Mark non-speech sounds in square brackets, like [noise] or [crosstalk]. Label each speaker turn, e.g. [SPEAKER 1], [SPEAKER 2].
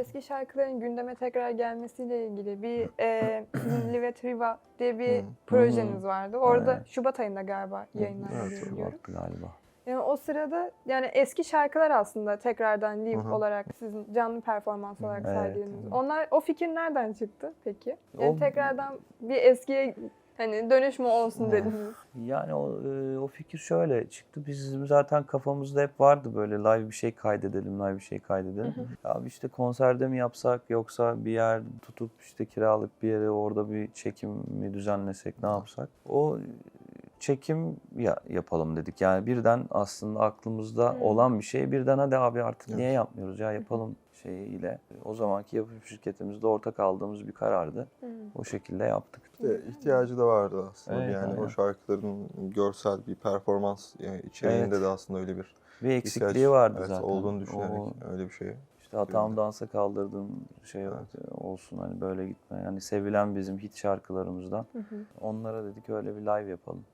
[SPEAKER 1] eski şarkıların gündeme tekrar gelmesiyle ilgili bir e, sizin [clears throat] Live et Riva diye bir projeniz vardı. Orada
[SPEAKER 2] Evet.
[SPEAKER 1] Şubat ayında galiba yayınlandı
[SPEAKER 3] Evet, Şubat.
[SPEAKER 2] galiba.
[SPEAKER 1] Yani o sırada yani eski şarkılar aslında tekrardan live olarak sizin canlı performans olarak
[SPEAKER 2] Evet.
[SPEAKER 1] sergilediniz. Onlar o fikir nereden çıktı peki? Yani
[SPEAKER 2] O-
[SPEAKER 1] tekrardan bir eskiye hani dönüş mü olsun dediniz?
[SPEAKER 2] Yani o, e, o fikir şöyle çıktı. Bizim zaten kafamızda hep vardı böyle live bir şey kaydedelim, live bir şey kaydedelim. Abi işte konserde mi yapsak yoksa bir yer tutup işte kiralık bir yere orada bir çekim mi düzenlesek ne yapsak? O çekim ya, yapalım dedik. Yani birden aslında aklımızda
[SPEAKER 1] Hı.
[SPEAKER 2] olan bir şey birden hadi abi artık
[SPEAKER 3] Evet.
[SPEAKER 2] niye yapmıyoruz ya yapalım şeyiyle. O zamanki yapım şirketimizde ortak aldığımız bir karardı.
[SPEAKER 1] Hı.
[SPEAKER 2] O şekilde yaptık.
[SPEAKER 3] İşte ihtiyacı da vardı aslında.
[SPEAKER 2] Evet,
[SPEAKER 3] yani
[SPEAKER 2] aynen.
[SPEAKER 3] o şarkıların görsel bir performans yani içeriğinde
[SPEAKER 2] Evet.
[SPEAKER 3] de aslında öyle bir
[SPEAKER 2] Bir eksikliği
[SPEAKER 3] ihtiyaç,
[SPEAKER 2] vardı
[SPEAKER 3] evet,
[SPEAKER 2] zaten.
[SPEAKER 3] olduğunu düşünerek
[SPEAKER 2] O-
[SPEAKER 3] öyle bir şey.
[SPEAKER 2] İşte hatam dansa kaldırdığım şey
[SPEAKER 3] Evet.
[SPEAKER 2] olsun hani böyle gitme. Yani sevilen bizim hit şarkılarımızdan.
[SPEAKER 1] Hı hı.
[SPEAKER 2] Onlara dedik öyle bir live yapalım.